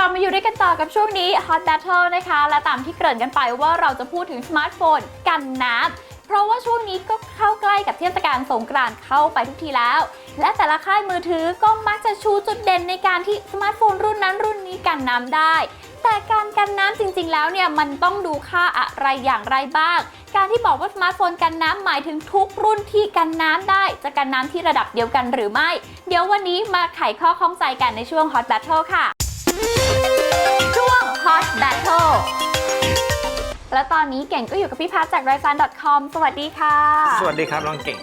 ลับมาอยู่ด้วยกันต่อกับช่วงนี้ Hot Battle นะคะ และตามที่เกริ่นกันไปว่าเราจะพูดถึงสมาร์ทโฟนกันน้ำเพราะว่าช่วงนี้ก็เข้าใกล้กับเทศกาลสงกรานต์เข้าไปทุกทีแล้ว และแต่ละค่ายมือถือก็มักจะชูจุดเด่นในการที่สมาร์ทโฟนรุ่นนั้นรุ่นนี้กันน้ำได้ แต่การกันน้ำจริง ๆ แล้วเนี่ยมันต้องดูค่าอะไรอย่างไรบ้าง การที่บอกว่าสมาร์ทโฟนกันน้ำหมายถึงทุกรุ่นที่กันน้ำได้ จะกันน้ำที่ระดับเดียวกันหรือไม่ เดี๋ยววันนี้มาไขข้อข้องใจกันในช่วง Hot Battle ค่ะ ช่วง Hot Battle และตอนนี้เก่งก็อยู่กับพี่พัชจาก r i f a n c o m สวัสดีค่ะ สวัสดีครับน้องเก่ง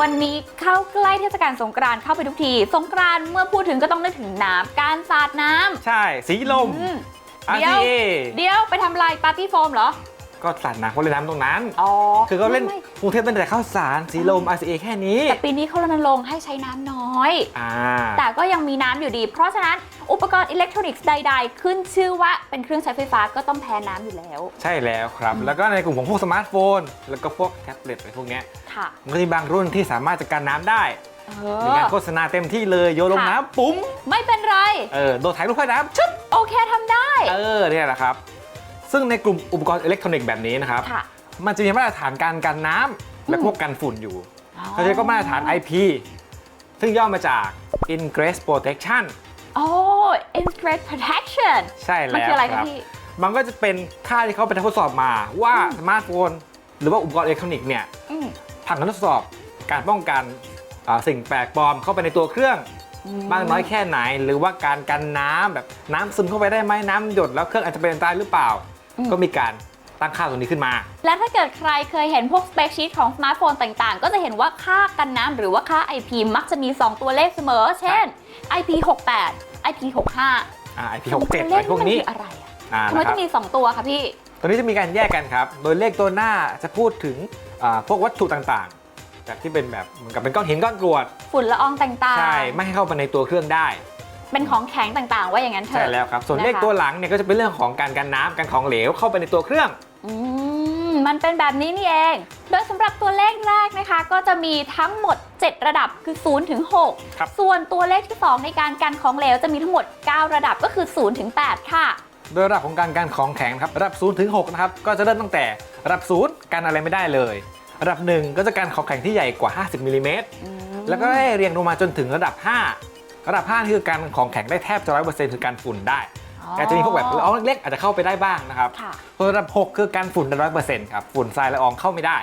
วันนี้เข้าใกล้เทศกาลสงกรานต์เข้าไปทุกที สงกรานต์เมื่อพูดถึงก็ต้องนึกถึงน้ำการสาดน้ำใช่ สีลม อืมเดี๋ยว RTA เดี๋ยวไปทำลายปาร์ตี้โฟมเหรอ ก็สาดน้ำเขาเล่นน้ำตรงนั้น อ๋อคือเขาเล่นไม่กรุงเทพเป็นแต่ข้าวสารสีลม RCA แค่นี้แต่ปีนี้เขารณรงค์ให้ใช้น้ำน้อย อ่า แต่ก็ยังมีน้ำอยู่ดี เพราะฉะนั้นอุปกรณ์อิเล็กทรอนิกส์ใด ๆ ขึ้นชื่อว่าเป็นเครื่องใช้ไฟฟ้าก็ต้องแพ้น้ำอยู่แล้ว ใช่แล้วครับ แล้วก็ในกลุ่มของพวกสมาร์ทโฟน แล้วก็พวกแท็บเล็ตอะไรพวกเนี้ยค่ะมันก็มีบางรุ่นที่สามารถจะกันน้ำได้ เอมีอ การโฆษณาเต็มที่เลยโยนลงค่ะ น้ำปุ้งไม่เป็นไร เออโดนถ่ายรูปให้น้ำชึบโอเคทำได้ เออเนี่ยแหละครับ ซึ่งในกลุ่มอุปกรณ์อิเล็กทรอนิกส์แบบนี้นะครับ ค่ะ มันจะมีมาตรฐานการกันน้ำและอืมพวกกันฝุ่นอยู่เขาจะเรียกว่ามาตรฐาน IP ซึ่งย่อมาจาก Ingress Protection โอ้ Integrate Protection ใช่แล้วมันคืออะไรคคะรับ พี่ มันก็จะเป็นค่าที่เขาไปทดสอบมาว่าสมาร์ทโฟน หรือว่าอุปกรณ์อิเล็กทรอนิกส์เนี่ยอืม ผ่านการทดสอบการป้องกันอ่าสิ่งแปลกปลอมเข้าไปในตัวเครื่องมากน้อยแค่ไหน หรือว่าการกันน้ำแบบน้ำซึมเข้าไปได้ไหมน้ำหยดแล้วเครื่องอาจจะเป็นอันตรายหรือเปล่าอืม ก็มีการตั้งค่าตรงนี้ขึ้นมา และถ้าเกิดใครเคยเห็นพวกสเปคชีตของสมาร์ทโฟนต่างๆ ก็จะเห็นว่าค่ากันน้ำหรือว่าค่า IP มักจะมี 2 ตัวเลขเสมอ เช่น IP 68 IP 65 อ่า IP67 อะไรพวกนี้มันคืออะไรอะอ่าทำไมนะคต้รัอบงมี 2 ตัวคะพี่ ตัวนี้จะมีการแยกกันครับ โดยเลขตัวหน้าจะพูดถึงอ่าพวกวัตถุต่างๆ แบบที่เป็นแบบเหมือนกับเป็นก้อนหินก้อนกรวด ฝุ่นละอองต่างๆ ใช่ ไม่ให้เข้าไปในตัวเครื่องได้ เป็นของแข็งต่างๆ ว่าอย่างนั้นเถใช่อะแล้วครับ ส่วนนะคะเลขตัวหลังเนี่ยก็จะเป็นเรื่องของการกันน้ำกันของเหลวเข้าไปในตัวเครื่อง อืมมันเป็นแบบนี้นี่เอง โดยสำหรับตัวเลขแรกนะคะ ก็จะมีทั้งหมด 7 ระดับคือ0ถึงครับ 6ส่วนตัวเลขที่ 2 ในการกันของเหลวจะมีทั้งหมด 9 ระดับก็คือ0ถึง8ค่ะ โดยระดับของการกันของแข็งนะครับระดับ0ถึง6นะครับก็จะเริ่มตั้งแต่ระดับ0กันอะไรไม่ได้เลยระดับ 1 ก็จะกันของแข็งที่ใหญ่กว่า 50มิลลิเมตรแล้วก็ได้เรียงลงมาจนถึงระดับ 5 ระดับ5นี่คือการของแข็งได้แทบจะร้อยเปอร์เซ็นต์คือการฝุ่นได้แต่จะมีพวกแบบละอองเล็กๆอาจจะเข้าไปได้บ้างนะครับค่ะส่วนระดับ 6 คือการฝุ่นได้ร้อยเปอร์เซ็นต์ครับฝุ่นทรายละอองเข้าไม่ได้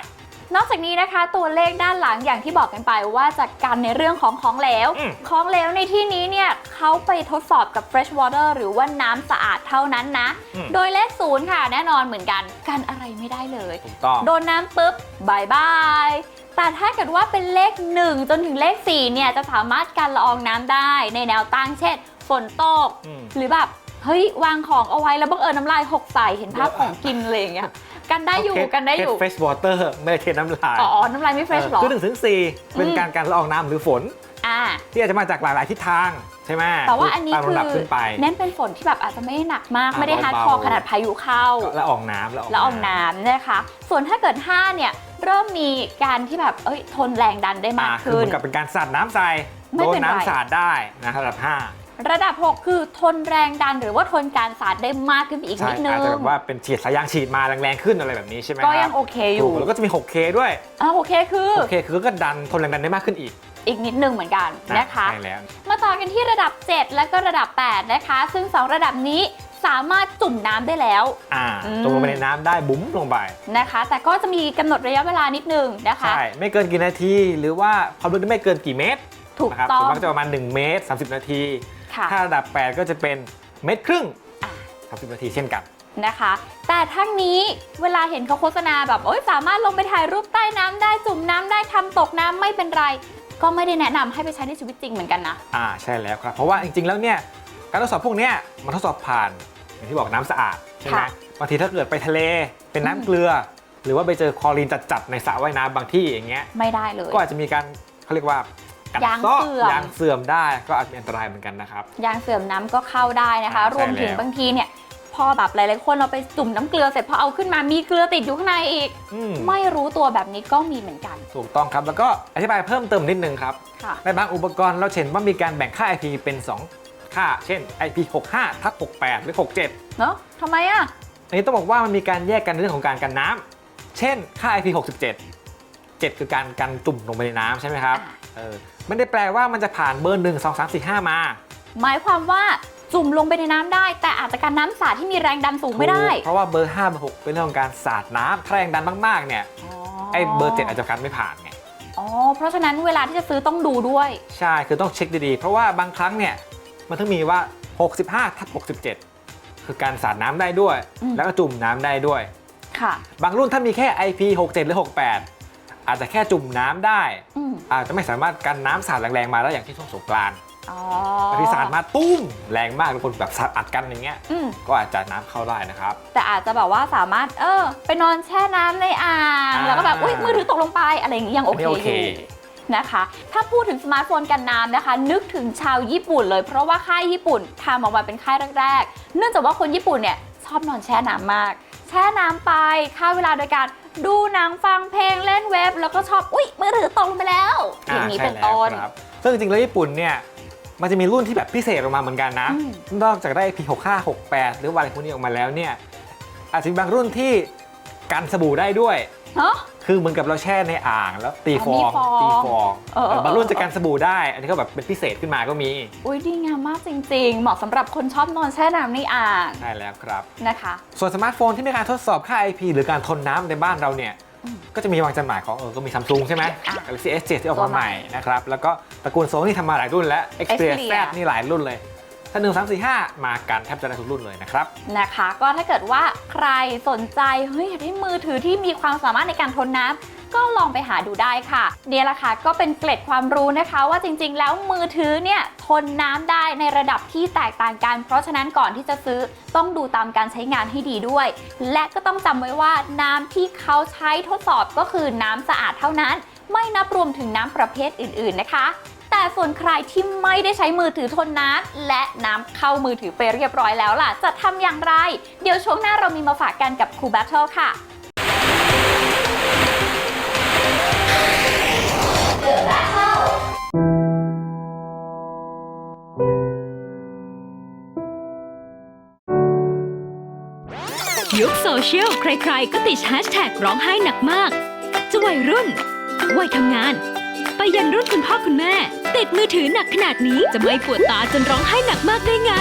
นอกจากนี้นะคะ ตัวเลขด้านหลังอย่างที่บอกกันไปว่าจะกันในเรื่องของของเหลวอืมของเหลวในที่นี้เนี่ยเขาไปทดสอบกับ fresh water หรือว่าน้ำสะอาดเท่านั้นนะอืมโดยเลขศูนย์ค่ะแน่นอนเหมือนกันกันอะไรไม่ได้เลยถูกต้องโดนน้ำปุ๊บบายบาย แต่ถ้าเกิดว่าเป็นเลข 1 จนถึงเลข 4 เนี่ย จะสามารถกันละอองน้ำได้ในแนวตั้งเช่น ฝนตก อืม หรือแบบ เฮ้ย วางของเอาไว้แล้วบังเอิญน้ำลายหกใส่เห็นภาพของกินอะไรอย่างเงี้ยกันได้อยู่กันได้อยู่ เฟสวอเตอร์ไม่ได้เทน้ำลายอ๋อ น้ำลายไม่เฟรชหรอ คือหนึ่งถึงสี่เป็นอืม การกันละอองน้ำหรือฝน อ่า ที่อาจจะมาจากหลาย ๆ ทิศทางใช่ไหมแต่ว่าอันนี้ตามคือลำดับขึ้นไป เน้นเป็นฝนที่แบบอาจจะไม่หนักมาก อ่าไม่ได้ฮาร์ดคอร์เบาๆ ขนาดพายุเข้าก็ละอองน้ำละอองแล้วอองน้ำนะคะ ส่วนถ้าเกิด 5 เนี่ย เริ่มมีการที่แบบเอ้ยทนแรงดันได้อ่ามากคือเหขึ้มืนอนกับเป็นการสาดน้ำใส่ไม่โดเป็นนไรน้ำสาดได้นะระดับระดับ 6 คือทนแรงดันหรือว่าทนการสาดได้มากขึ้นไปอีก5ใช่นิดนึอาจงจะแบบว่าเป็นฉีดสายยางฉีดมาแรงๆขึ้นอะไรแบบนี้ใช่ไหมก็คยัรังบโอเคอถูยู่กแล้วก็จะมี 6K ด้วยอ่าโอเคคือ 6K คือก็ดันทนแรงดันได้มากขึ้นอีกอีกนิดนึงเหมือนกันนะคะใช่แล้วมาต่อกันที่ระดับ 7 และก็ระดับ 8 นะคะ ซึ่ง 2 ระดับนี้ สามารถจุ่มน้ำได้แล้ว อ่าอืมตกลงไปในน้ำได้บุ๋มลงไป นะคะ แต่ก็จะมีกำหนดระยะเวลานิดนึงนะคะ ใช่ ไม่เกินกี่นาที หรือว่าความลึกไม่เกินกี่เมตรถูกนะครับต้อส่วนงมากจะประมาณ 1 เมตร 30 นาที ค่ะ ถ้าระดับ 8 ก็จะเป็นเมตรครึ่ง อะ 30 นาทีเช่นกัน นะคะ แต่ทั้งนี้เวลาเห็นเขาโฆษณาแบบโอ๊ยสามารถลงไปถ่ายรูปใต้น้ำได้จุ่มน้ำได้ทำตกน้ำไม่เป็นไร ก็ไม่ได้แนะนำให้ไปใช้ในชีวิตจริงเหมือนกันนะ อ่าใช่แล้วครับ เพราะว่าจริงๆแล้วเนี่ยการทดสอบพวกเนี้ยมันทดสอบผ่าน อย่างที่บอกน้ำสะอาดใช่ไหมค่ะบางทีถ้าเกิดไปทะเลเป็นน้ำเกลือ หรือว่าไปเจอคลอรีนจัดๆในสระว่ายน้ำบางที่อย่างเงี้ยไม่ได้เลย ก็อาจจะมีการเขาเรียกว่ากัดยางเซาะเสื่อมยางเสื่อมได้ก็อาจเป็นอันตรายเหมือนกันนะครับยางเสื่อมน้ำก็เข้าได้นะคะอ่ารวมถึงใช่แล้วบางทีเนี่ยพอแบบหลายๆคนเราไปจุ่มน้ำเกลือเสร็จพอเอาขึ้นมามีเกลือติดอยู่ข้างในอีกอืมไม่รู้ตัวแบบนี้ก็มีเหมือนกัน ถูกต้องครับแล้วก็อธิบายเพิ่มเติมนิดนึงครับค่ะในบางอุปกรณ์เราเห็นว่ามีการแบ่งค่า IP เป็น 2 ค่า เช่น IP65 ทับ68 หรือ 67 เนาะทำไมอะ อันนี้ต้องบอกว่ามันมีการแยกกันในเรื่องของการกันน้ำเช่น ค่า IP67 7 คือการกันจุ่มลงไปในน้ำใช่ไหมครับอ่าเออไม่ได้แปลว่ามันจะผ่านเบอร์ 1 2 3 4 5 มาหมายความว่าจุ่มลงไปในน้ำได้ แต่อาจจะการน้ำสาดที่มีแรงดันสูงไม่ได้ถูกเพราะว่าเบอร์5เบอร์6เป็นเรื่องของการสาดน้ำถ้าแรงดันมากๆเนี่ยไอ้เบอร์ 7 อาจจะกันไม่ผ่านไง อ๋อ เพราะฉะนั้นเวลาที่จะซื้อต้องดูด้วย ใช่ คือต้องเช็คดีๆ เพราะว่าบางครั้งเนี่ย มันต้องมีว่า 65ทับ67 คือการสาดน้ำได้ด้วย อืม แล้วก็จุ่มน้ำได้ด้วย ค่ะ บางรุ่นถ้ามีแค่ IP 67 หรือ 68 อาจจะแค่จุ่มน้ำได้ อืมอาจจะไม่สามารถกันน้ำสาดแรงๆมาได้อย่างที่ช่วงสงกรานต์อ๋อแต่ที่สาดมาตุ้มแรงมากทุกคนแบบสาดอัดกันอย่างเงี้ย อืมก็อาจจะน้ำเข้าได้นะครับ แต่อาจจะแบบว่าสามารถ เออ ไปนอนแช่น้ำในอ่าง อ่า แล้วก็แบบ อุ้ยมือถือตกลงไป อะไรอย่างงี้ยังโออันนี้เคโออเคยู่ นะคะ ถ้าพูดถึงสมาร์ทโฟนกันน้ำนะคะ นึกถึงชาวญี่ปุ่นเลย เพราะว่าค่ายญี่ปุ่นทำออกมาเป็นค่ายแรกๆ เนื่องจากว่าคนญี่ปุ่นเนี่ยชอบนอนแช่น้ำมาก แช่น้ำไปฆ่าเวลาโดยการดูหนังฟังเพลงเล่นเว็บ แล้วก็ชอบอุ้ยมือถือตกลงไปแล้ว อย่างนี้ใช่เป็นต้นแล้วครับซึ่งจริงๆแล้วญี่ปุ่นเนี่ยมันจะมีรุ่นที่แบบพิเศษออกมาเหมือนกันนะอืมนอกจากได้ P65 68 หรือว่าอะไรพวกนี้ออกมาแล้วเนี่ยอาจจะมีบางรุ่นที่กันสบู่ได้ด้วยเนาะ คือเหมือนกับเราแช่ในอ่างแล้วตีฟอ๋อองมีฟองตีฟองเออเออเออ บางรุ่นจะกันสบู่ได้ อันนี้ก็แบบเป็นพิเศษขึ้นมาก็มีอุ้ยดีงามมากจริง ๆ เหมาะสำหรับคนชอบนอนแช่น้ำในอ่างใช่แล้วครับ นะคะ ส่วนสมาร์ทโฟนที่มีการทดสอบค่า IP หรือการทนน้ำในบ้านเราเนี่ยอืมก็จะมีวางจำหน่ายของเออก็มีซัมซุงใช่ไหม อะ Galaxy S7 ที่ออกตัวมาใหใหม่ม่นะครับ แล้วก็ตระกูลโซนี่ทำมาหลายรุ่นแล้ว Xperia Xperia Z นี่หลายรุ่นเลย ถ้า1 3 4 5 มากันแทบจะได้ทุกรุ่นเลยนะครับนะคะ ก็ถ้าเกิดว่าใครสนใจเฮ้ยอยากได้มือถือที่มีความสามารถในการทนน้ำก็ลองไปหาดูได้ค่ะเนี่ยแหละค่ะก็เป็นเกร็ดความรู้นะคะ ว่าจริงๆ แล้วมือถือเนี่ยทนน้ำได้ในระดับที่แตกต่างกัน เพราะฉะนั้นก่อนที่จะซื้อต้องดูตามการใช้งานให้ดีด้วย และก็ต้องจำไว้ว่าน้ำที่เขาใช้ทดสอบก็คือน้ำสะอาดเท่านั้น ไม่นับรวมถึงน้ำประเภทอื่นๆนะคะ แต่ส่วนใครที่ไม่ได้ใช้มือถือทนน้ำและน้ำเข้ามือถือไปเรียบร้อยแล้วล่ะ จะทำอย่างไร เดี๋ยวช่วงหน้าเรามีมาฝากกันกับครูแบทเทิลค่ะยุคโซเชียลใครๆ ก็ติดแฮชแท็กร้องไห้หนักมาก จะวัยรุ่น วัยทำงาน ไปยันรุ่นคุณพ่อคุณแม่ ติดมือถือหนักขนาดนี้จะไม่ปวดตาจนร้องไห้หนักมากได้ไง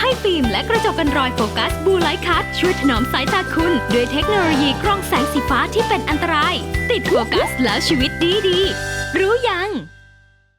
ให้ฟิล์มและกระจกกันรอยโฟกัสบูไลท์คัทช่วยถนอมสายตาคุณ ด้วยเทคโนโลยีกรองแสงสีฟ้าที่เป็นอันตราย ติดโฟกัสแล้วชีวิตดีดีรู้ยัง